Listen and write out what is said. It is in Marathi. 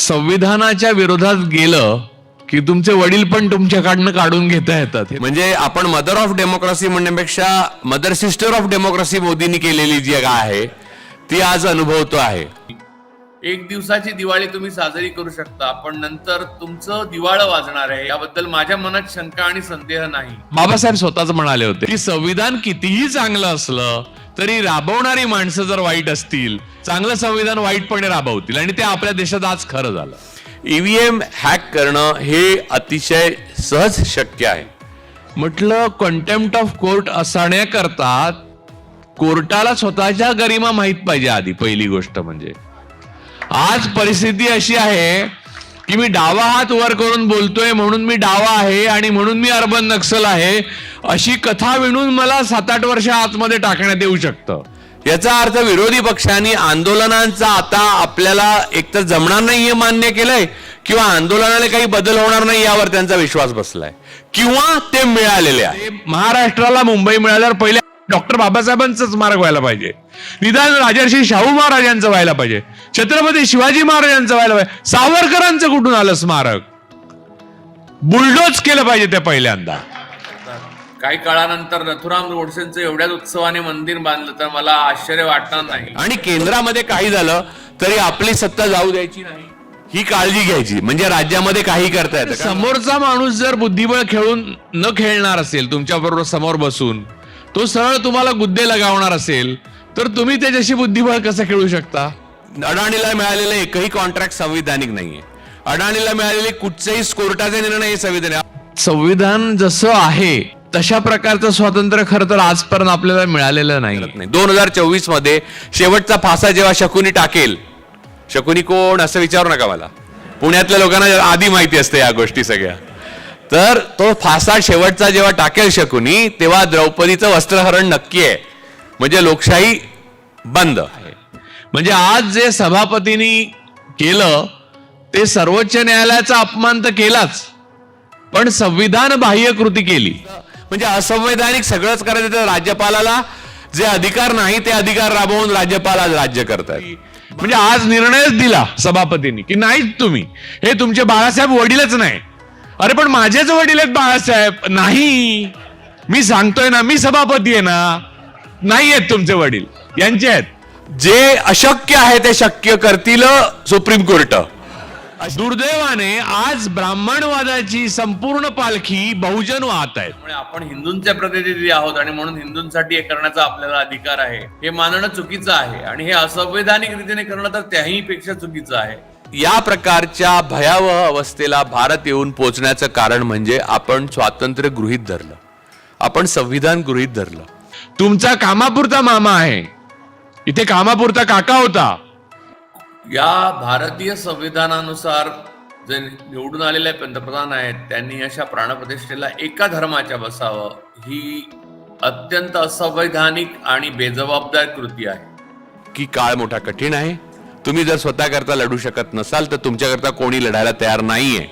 संविधानाच्या विरोधात गेलं की तुमचे वडील पण तुमच्याकडनं काढून घेता येतात. म्हणजे आपण मदर ऑफ डेमोक्रेसी म्हणण्यापेक्षा मदर सिस्टर ऑफ डेमोक्रेसी मोदींनी केलेली जी आहे ती आज अनुभवतो आहे. एक दिवसाची दिवाळी तुम्ही साजरी करू शकता पण नंतर तुमचं दिवाळं वाजणार आहे याबद्दल माझ्या मनात शंका आणि संदेह नाही. बाबासाहेब स्वतःच म्हणाले होते की संविधान कितीही चांगलं असलं तरी राबवणारी माणसं जर वाईट असतील चांगलं संविधान वाईटपणे राबवतील आणि ते आपल्या देशात आज खरं झालं. ईव्हीएम हॅक करणं हे अतिशय सहज शक्य आहे. म्हटलं कंटेम्प्ट ऑफ कोर्ट असण्याकरता कोर्टाला स्वतःच्या गरिमा माहीत पाहिजे आधी पहिली गोष्ट म्हणजे. आज परिस्थिती अशी आहे की मी डावा हात वर करून बोलतोय म्हणून मी डावा आहे आणि म्हणून मी अर्बन नक्सल आहे अशी कथा विणून मला सात आठ वर्ष आतमध्ये टाकण्यात येऊ शकतं. याचा अर्थ विरोधी पक्षांनी आंदोलनांचा आता आपल्याला एकतर जमणार नाही हे मान्य केलंय किंवा आंदोलनाने काही बदल होणार नाही यावर त्यांचा विश्वास बसलाय. किंवा ते मिळालेले आहे. महाराष्ट्राला मुंबई मिळाल्यावर पहिले डॉक्टर बाबासाहेबांचं स्मारक व्हायला पाहिजे. निदान राजर्षी शाहू महाराजांचं व्हायला पाहिजे. छत्रपती शिवाजी महाराजांचं व्हायला पाहिजे. सावरकरांचं कुठून आलं स्मारक? बुलडोज केलं पाहिजे ते पहिल्यांदा. काही काळानंतर नथुराम गोडसेंचं एवढ्याच उत्सवाने मंदिर बांधलं तर मला आश्चर्य वाटणार नाही. आणि केंद्रामध्ये काही झालं तरी आपली सत्ता जाऊ द्यायची नाही. ही काळजी घ्यायची. म्हणजे राज्यामध्ये काही करता येतं का? समोरचा माणूस जर बुद्धिबळ खेळून न खेळणार असेल तुमच्या बरोबर समोर बसून तो सरळ तुम्हाला गुद्दे लगावणार असेल तर तुम्ही त्याच्याशी बुद्धिबळ कसं खेळू शकता? अडाणीला मिळालेलं एकही कॉन्ट्रॅक्ट संविधानिक नाहीये. अडाणीला मिळालेले कुठचेही कोर्टाचे निर्णय हे संविधानिक संविधान जसं आहे तशा प्रकारचं स्वातंत्र्य खरं तर आजपर्यंत आपल्याला मिळालेलं नाही. दोन हजार चोवीसमध्ये शेवटचा फासा जेव्हा शकुनी टाकेल शकुनी कोण असं विचारू नका मला. पुण्यातल्या लोकांना आधी माहिती असते या गोष्टी सगळ्या. तर तो फासा शेवटचा जेव्हा टाकेल शकुनी तेव्हा द्रौपदीचं वस्त्रहरण नक्की आहे. म्हणजे लोकशाही बंद म्हणजे आज जे सभापतींनी केलं ते सर्वोच्च न्यायालयाचा अपमान तर केलाच पण संविधान बाह्य कृती केली. म्हणजे असंवैधानिक सगळंच करायचं तर राज्यपालाला. जे अधिकार नाही ते अधिकार राबवून राज्यपाल आज राज्य करतात म्हणजे आज निर्णयच दिला सभापतींनी की नाहीच तुम्ही. हे तुमचे बाळासाहेब वडीलच नाही. अरे पण माझेच वडील आहेत बाळासाहेब. नाही. मी सांगतोय ना मी सभापती आहे ना. नाही आहेत तुमचे वडील. यांचे आहेत. जे अशक्य आहे ते शक्य करतील सुप्रीम कोर्ट. दुर्दैवाने आज ब्राह्मणवादाची संपूर्ण पालखी बहुजन वाहत आहेत. त्यामुळे आपण हिंदूंचे प्रतिनिधी आहोत आणि म्हणून हिंदूंसाठी हे करण्याचा आपल्याला अधिकार आहे. हे मानणं चुकीचं आहे आणि हे असंवैधानिक रीतीने करणं तर त्याही पेक्षा चुकीचं आहे. या प्रकारच्या भयावह अवस्थेला भारत येऊन पोहोचण्याचं कारण म्हणजे आपण स्वातंत्र्य गृहीत धरलं. आपण संविधान गृहीत धरलं. तुमचा कामापुरता मामा आहे. इथे कामापुरता काका होता. या भारतीय संविधानानुसार जे निवडून आलेले पंतप्रधान आहेत त्यांनी अशा प्राणप्रतिष्ठेला एका धर्माच्या बसावं ही अत्यंत असंवैधानिक आणि बेजबाबदार कृती आहे. की काळ मोठा कठीण आहे. तुम्ही जर स्वतःकरता लढू शकत नसाल तर तुमच्याकरता कोणी लढायला तयार नाहीये.